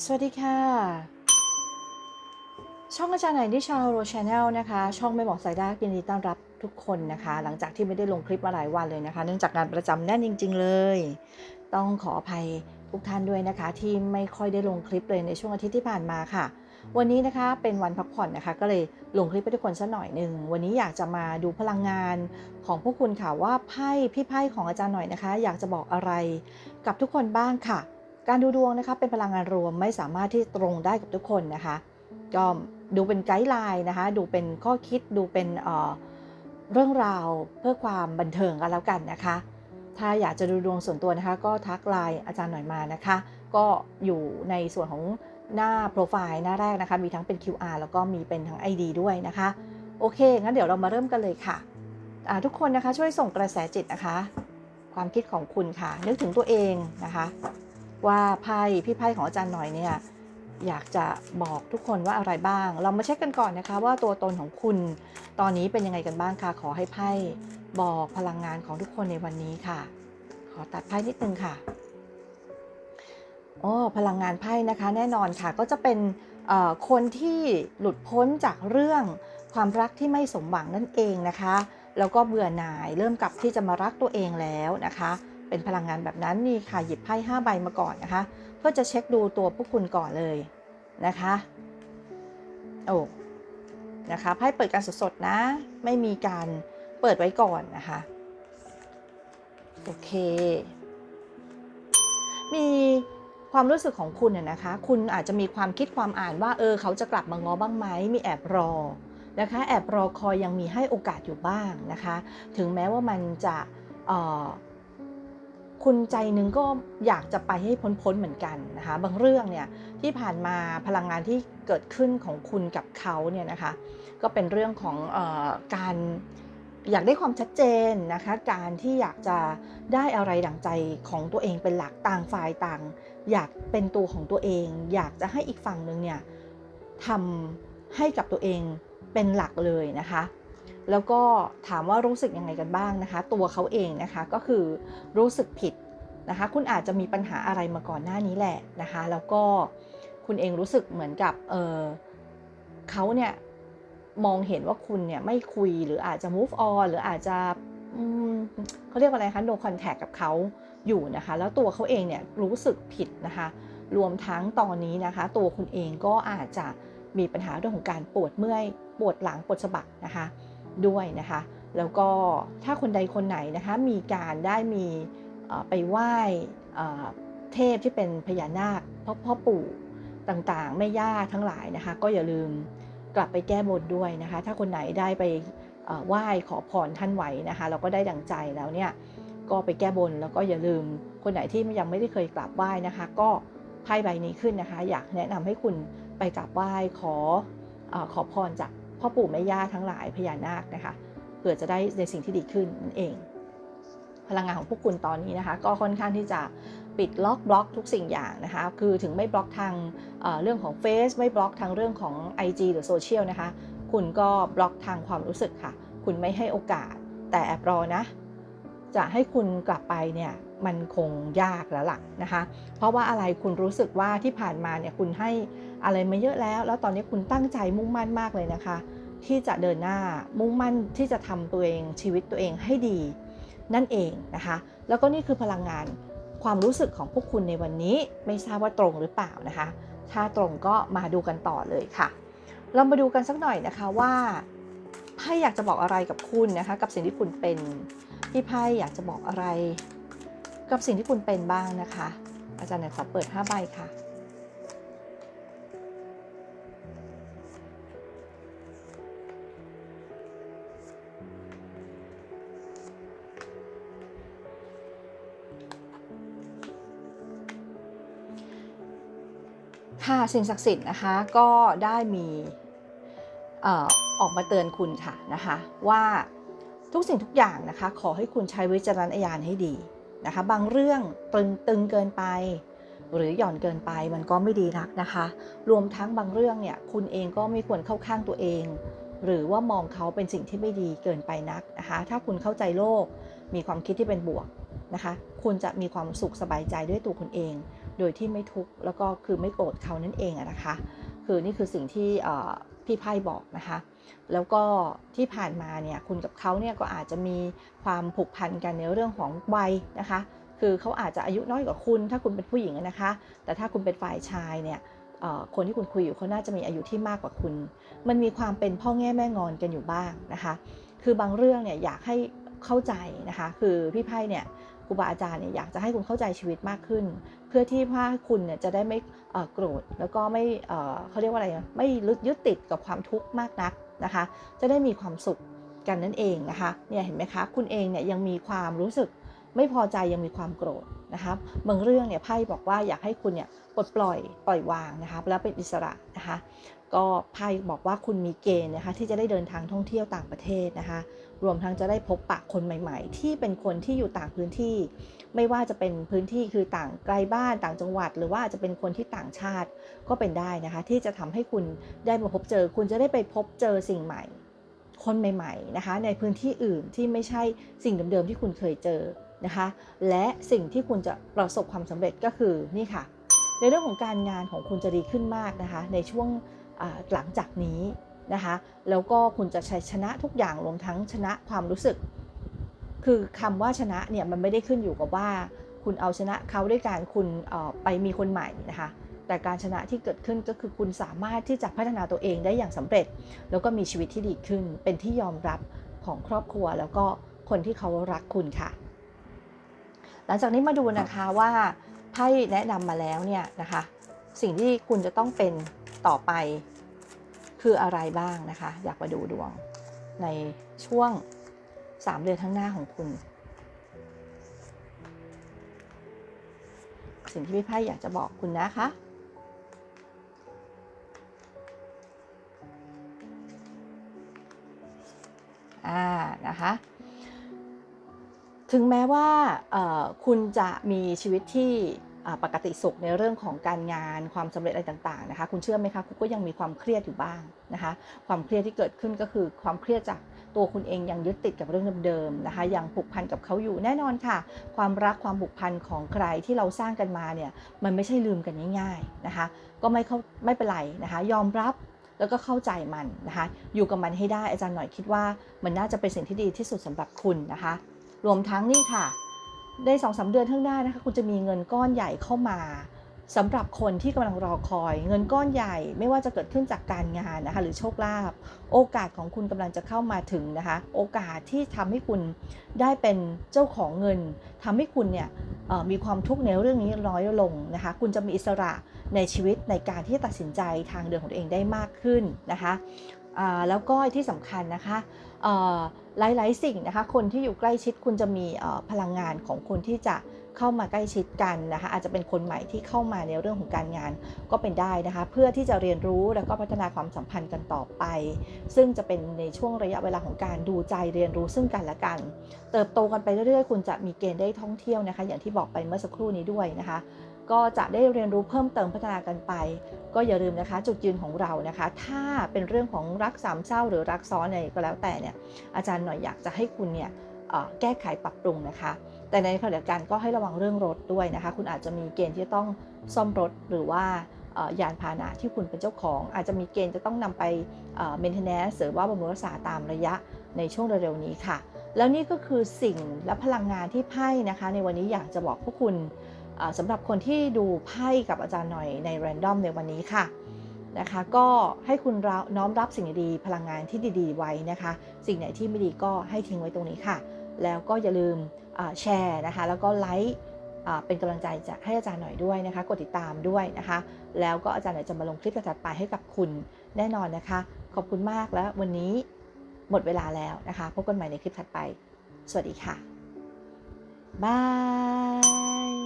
สวัสดีค่ะ ช่องอาจารย์ไหนที่ชาวโรชแนลนะคะ ช่องไม่บอกสายดายินดีต้อนรับทุกคนนะคะ หลังจากที่ไม่ได้ลงคลิปมาหลายวันเลยนะคะ เนื่องจากงานประจำแน่นจริง ๆ เลย ต้องขออภัยทุกท่านด้วยนะคะ ที่ไม่ค่อยได้ลงคลิปเลยในช่วงอาทิตย์ที่ผ่านมาค่ะ วันนี้นะคะเป็นวันพักผ่อนนะคะ ก็เลยลงคลิปให้ทุกคนสักหน่อยหนึ่งวันนี้อยากจะมาดูพลังงานของพวกคุณค่ะว่าไพ่พี่ไพ่ของอาจารย์หน่อยนะคะ อยากจะบอกอะไรกับทุกคนบ้างค่ะ การดูดวงนะคะเป็นพลังงานรวมไม่สามารถที่ตรงได้กับทุกคนนะคะก็ดูเป็นไกด์ไลน์นะคะ ดูเป็นข้อคิดดูเป็นเเรื่องราวเพื่อความบันเทิงกันแล้วกันนะคะ ถ้าอยากจะดูดวงส่วนตัวนะคะ ก็ทักไลน์อาจารย์หน่อยมานะคะ ก็อยู่ในส่วนของหน้าโปรไฟล์หน้าแรกนะคะ มีทั้งเป็น QR แล้วก็มีเป็นทั้ง ID ด้วยนะคะ โอเค งั้นเดี๋ยวเรามาเริ่มกันเลยค่ะ ทุกคนนะคะช่วยส่งกระแสจิตนะคะ ความคิดของคุณค่ะ นึกถึงตัวเองนะคะ ว่าไพ่พี่ไพ่ของอาจารย์หน่อยเนี่ยอยากจะบอกทุกคนว่าอะไรบ้าง เรามาเช็คกันก่อนนะคะ ว่าตัวตนของคุณตอนนี้เป็นยังไงกันบ้างค่ะขอให้ไพ่บอกพลังงานของทุกคนในวันนี้ค่ะ ขอตัดไพ่นิดนึงค่ะโอ้พลังงานไพ่นะคะ แน่นอนค่ะก็จะเป็นคนที่หลุดพ้นจากเรื่องความรักที่ไม่สมหวังนั่นเองนะคะ แล้วก็เบื่อหน่ายเริ่มกลับที่จะมารักตัวเองแล้วนะคะ เป็นพลังงานแบบนั้นนี่ค่ะหยิบไพ่5ใบมาก่อนนะคะ เพื่อจะเช็คดูตัวพวกคุณก่อนเลยนะคะโอ้นะคะไพ่เปิดการสดๆนะ ไม่มีการเปิดไว้ก่อนนะคะโอเค มีความรู้สึกของคุณเนี่ยนะคะ คุณอาจจะมีความคิดความอ่านว่าเออเขาจะกลับมาง้อบ้างไหมมีแอบรอนะคะ แอบรอคอยยังมีให้โอกาสอยู่บ้างนะคะ ถึงแม้ว่ามันจะเออ คุณใจหนึ่งก็อยากจะไปให้พ้นๆเหมือนกันนะคะบางเรื่องเนี่ยที่ผ่านมาพลังงานที่เกิดขึ้นของคุณกับเขาเนี่ยนะคะก็เป็นเรื่องของออการอยากได้ความชัดเจนนะคะการที่อยากจะได้อะไรดั่งใจของตัวเองเป็นหลักต่างฝ่ายต่าง อยากเป็นตัวของตัวเอง อยากจะให้อีกฝั่งหนึ่งเนี่ยทำให้กับตัวเองเป็นหลักเลยนะคะ แล้วก็ถามว่ารู้สึกยังไงกันบ้างนะคะ ตัวเขาเองนะคะก็คือรู้สึกผิดนะคะ คุณอาจจะมีปัญหาอะไรมาก่อนหน้านี้แหละนะคะ แล้วก็คุณเองรู้สึกเหมือนกับเออเขาเนี่ยมองเห็นว่าคุณเนี่ยไม่คุยหรืออาจจะ move on หรืออาจจะเขาเรียกว่าอะไรคะ no contact กับเขาอยู่นะคะ แล้วตัวเขาเองเนี่ยรู้สึกผิดนะคะ รวมทั้งตอนนี้นะคะ ตัวคุณเองก็อาจจะมีปัญหาเรื่องของการปวดเมื่อย ปวดหลังปวดสะบักนะคะ ด้วยนะคะ แล้วก็ถ้าคนใดคนไหนนะคะมีการได้มีไปไหว้เทพที่เป็นพญานาคพ่อพ่อปู่ต่างๆ แม่ย่าทั้งหลายนะคะ ก็อย่าลืมกลับไปแก้บนด้วยนะคะ ถ้าคนไหนได้ไปไหว้ขอพรท่านไหวนะคะเราก็ได้ดังใจแล้วเนี่ยก็ไปแก้บนแล้วก็อย่าลืมคนไหนที่ยังไม่ได้เคยกราบไหว้นะคะ ก็ไพ่ใบนี้ขึ้นนะคะ อยากแนะนำให้คุณไปกราบไหว้ขอขอพรจาก พ่อปู่แม่ย่าทั้งหลายพญานาคนะคะเพื่อจะได้ในสิ่งที่ดีขึ้นนั่นเอง พลังงานของพวกคุณตอนนี้นะคะ ก็ค่อนข้างที่จะปิดล็อกบล็อกทุกสิ่งอย่างนะคะ คือถึงไม่บล็อกทางเเรื่องของ Face ไม่บล็อกทางเรื่องของ IG หรือโซเชียลนะคะ คุณก็บล็อกทางความรู้สึกค่ะ คุณไม่ให้โอกาส แต่แอบรอนะ จะให้คุณกลับไปเนี่ยมันคงยากแล้วล่ะนะคะ เพราะว่าอะไรคุณรู้สึกว่าที่ผ่านมาเนี่ยคุณให้อะไรมาเยอะแล้ว แล้วตอนนี้คุณตั้งใจมุ่งมั่นมากเลยนะคะ ที่จะเดินหน้ามุ่งมั่นที่จะทำตัวเองชีวิตตัวเองให้ดีนั่นเองนะคะ แล้วก็นี่คือพลังงานความรู้สึกของพวกคุณในวันนี้ไม่ทราบว่าตรงหรือเปล่านะคะ ถ้าตรงก็มาดูกันต่อเลยค่ะ เรามาดูกันสักหน่อยนะคะว่าไพ่อยากจะบอกอะไรกับคุณนะคะ กับสิ่งที่คุณเป็นพี่ไพ่อยากจะบอกอะไร กับสิ่งที่คุณเป็นบ้างนะคะ อาจารย์ขอเปิด5ใบค่ะ ค่ะสิ่งศักดิ์สิทธิ์นะคะก็ได้มีออออกมาเตือนคุณค่ะนะคะว่าทุกสิ่งทุกอย่างนะคะขอให้คุณใช้วิจารณญาณให้ดีนะคะบางเรื่องตึงตึงเกินไป หรือหย่อนเกินไปมันก็ไม่ดีนักนะคะ รวมทั้งบางเรื่องเนี่ยคุณเองก็ไม่ควรเข้าข้างตัวเอง หรือว่ามองเขาเป็นสิ่งที่ไม่ดีเกินไปนักนะคะ ถ้าคุณเข้าใจโลกมีความคิดที่เป็นบวกนะคะ คุณจะมีความสุขสบายใจด้วยตัวคุณเอง โดยที่ไม่ทุกข์แล้วก็คือไม่โกรธเขานั่นเองนะคะ คือนี่คือสิ่งที่พี่ไพ่บอกนะคะ แล้วก็ที่ผ่านมาเนี่ยคุณกับเขาเนี่ยก็อาจจะมีความผูกพันกันในเรื่องของวัยนะคะ คือเขาอาจจะอายุน้อยกว่าคุณ ถ้าคุณเป็นผู้หญิงนะคะ แต่ถ้าคุณเป็นฝ่ายชายเนี่ยคนที่คุณคุยอยู่เขาน่าจะมีอายุที่มากกว่าคุณ มันมีความเป็นพ่อแง่แม่งอนกันอยู่บ้างนะคะ คือบางเรื่องเนี่ยอยากให้เข้าใจนะคะ คือพี่ไพ่เนี่ย ครูบาอาจารย์เนี่ยอยากจะให้คุณเข้าใจชีวิตมากขึ้น เพื่อที่ว่าคุณเนี่ยจะได้ไม่โกรธแล้วก็ไม่เขาเรียกว่าอะไรนะไม่ยึดติดกับความทุกข์มากนักนะคะ จะได้มีความสุขกันนั่นเองนะคะเนี่ยเห็นไหมคะคุณเองเนี่ยยังมีความรู้สึกไม่พอใจยังมีความโกรธนะคะบางเรื่องเนี่ยไพ่บอกว่าอยากให้คุณเนี่ยปลดปล่อยปล่อยวางนะคะแล้วเป็นอิสระนะคะก็ไพ่บอกว่าคุณมีเกณฑ์นะคะที่จะได้เดินทางท่องเที่ยวต่างประเทศนะคะ รวมทั้งจะได้พบปะคนใหม่ ๆ ที่เป็นคนที่อยู่ต่างพื้นที่ ไม่ว่าจะเป็นพื้นที่คือต่างไกลบ้านต่างจังหวัด หรือว่าจะเป็นคนที่ต่างชาติก็เป็นได้นะคะ ที่จะทำให้คุณได้มาพบเจอ คุณจะได้ไปพบเจอสิ่งใหม่ คนใหม่ ๆนะคะ ในพื้นที่อื่นที่ไม่ใช่สิ่งเดิมๆที่คุณเคยเจอนะคะ และสิ่งที่คุณจะประสบความสำเร็จก็คือนี่ค่ะ ในเรื่องของการงานของคุณจะดีขึ้นมากนะคะ ในช่วงหลังจากนี้ นะคะแล้วก็คุณจะใช้ชนะทุกอย่างรวมทั้งชนะความรู้สึก คือคำว่าชนะเนี่ยมันไม่ได้ขึ้นอยู่กับว่า คุณเอาชนะเขาด้วยการคุณเอ่อไปมีคนใหม่นะคะแต่การชนะที่เกิดขึ้นก็คือคุณสามารถที่จะพัฒนาตัวเองได้อย่างสำเร็จ แล้วก็มีชีวิตที่ดีขึ้น เป็นที่ยอมรับของครอบครัว แล้วก็คนที่เขารักคุณค่ะ หลังจากนี้มาดูนะคะว่าไพ่แนะนำมาแล้วเนี่ยนะคะ สิ่งที่คุณจะต้องเป็นต่อไป คืออะไรบ้างนะคะ อยากมาดูดวงในช่วง 3 เดือนข้างหน้าของคุณ สิ่งที่พี่ไพ่อยากจะบอกคุณนะคะอ่านะคะ ถึงแม้ว่าคุณจะมีชีวิตที่ ปกติสุขในเรื่องของการงานความสำเร็จอะไรต่างๆนะคะคุณเชื่อไหมคะคุณก็ยังมีความเครียดอยู่บ้างนะคะความเครียดที่เกิดขึ้นก็คือความเครียดจากตัวคุณเองยังยึดติดกับเรื่องเดิมๆนะคะยังผูกพันกับเขาอยู่แน่นอนค่ะ ความรักความผูกพันของใครที่เราสร้างกันมาเนี่ยมันไม่ใช่ลืมกันง่ายๆนะคะก็ไม่เข้าไม่เป็นไรนะคะยอมรับแล้วก็เข้าใจมันนะคะอยู่กับมันให้ได้อาจารย์หน่อยคิดว่า มันน่าจะเป็นสิ่งที่ดีที่สุดสำหรับคุณนะคะ รวมทั้งนี่ค่ะ ในสองสาเดือนข้างหน้านะคะคุณจะมีเงินก้อนใหญ่เข้ามาสำหรับคนที่กำลังรอคอย เงินก้อนใหญ่ไม่ว่าจะเกิดขึ้นจากการงานนะคะหรือโชคลาภโอกาสของคุณกำลังจะเข้ามาถึงนะคะ โอกาสที่ทำให้คุณได้เป็นเจ้าของเงินทำให้คุณเนี่ยมีความทุกข์ในเรื่องนี้น้อยลงนะคะ คุณจะมีอิสระในชีวิตในการที่ตัดสินใจทางเดินของตัวเองได้มากขึ้นนะคะ แล้วก็ที่สำคัญนะคะหลาย ๆ สิ่งนะคะ คนที่อยู่ใกล้ชิดคุณจะมีพลังงานของคนที่จะเข้ามาใกล้ชิดกันนะคะ อาจจะเป็นคนใหม่ที่เข้ามาในเรื่องของการงานก็เป็นได้นะคะ เพื่อที่จะเรียนรู้แล้วก็พัฒนาความสัมพันธ์กันต่อไป ซึ่งจะเป็นในช่วงระยะเวลาของการดูใจเรียนรู้ซึ่งกันและกัน เติบโตกันไปเรื่อย ๆ คุณจะมีเกณฑ์ได้ท่องเที่ยวนะคะ อย่างที่บอกไปเมื่อสักครู่นี้ด้วยนะคะ ก็จะได้เรียนรู้เพิ่มเติมพัฒนากันไป ก็อย่าลืมนะคะ จุดยืนของเรานะคะ ถ้าเป็นเรื่องของรักสามเศร้าหรือรักซ้อนอะไรก็แล้วแต่เนี่ยอาจารย์หน่อยอยากจะให้คุณเนี่ยแก้ไขปรับปรุงนะคะ แต่ในขณะเดียวกันก็ให้ระวังเรื่องรถด้วยนะคะ คุณอาจจะมีเกณฑ์ที่ต้องซ่อมรถหรือว่ายานพาหนะที่คุณเป็นเจ้าของ อาจจะมีเกณฑ์จะต้องนำไปเอ่อ maintenance หรือว่าบำรุงรักษาตามระยะในช่วงเร็วๆนี้ค่ะ แล้วนี่ก็คือสิ่งและพลังงานที่ไพ่นะคะ ในวันนี้อยากจะบอกพวกคุณ สำหรับคนที่ดูไพ่กับอาจารย์หน่อยใน Random ในวันนี้ค่ะนะคะ ก็ให้คุณเราน้อมรับสิ่งดีๆพลังงานที่ดี ๆ ไว้นะคะ สิ่งไหนที่ไม่ดีก็ให้ทิ้งไว้ตรงนี้ค่ะ แล้วก็อย่าลืมอ่าแชร์นะคะ แล้วก็ไลค์อ่าเป็นกำลังใจจะให้อาจารย์หน่อยด้วยนะคะกดติดตามด้วยนะคะ แล้วก็อาจารย์หน่อยจะมาลงคลิปถัดๆไปให้กับคุณแน่นอนนะคะ ขอบคุณมากแล้ววันนี้หมดเวลาแล้วนะคะพบกันใหม่ในคลิปถัดไป สวัสดีค่ะบาย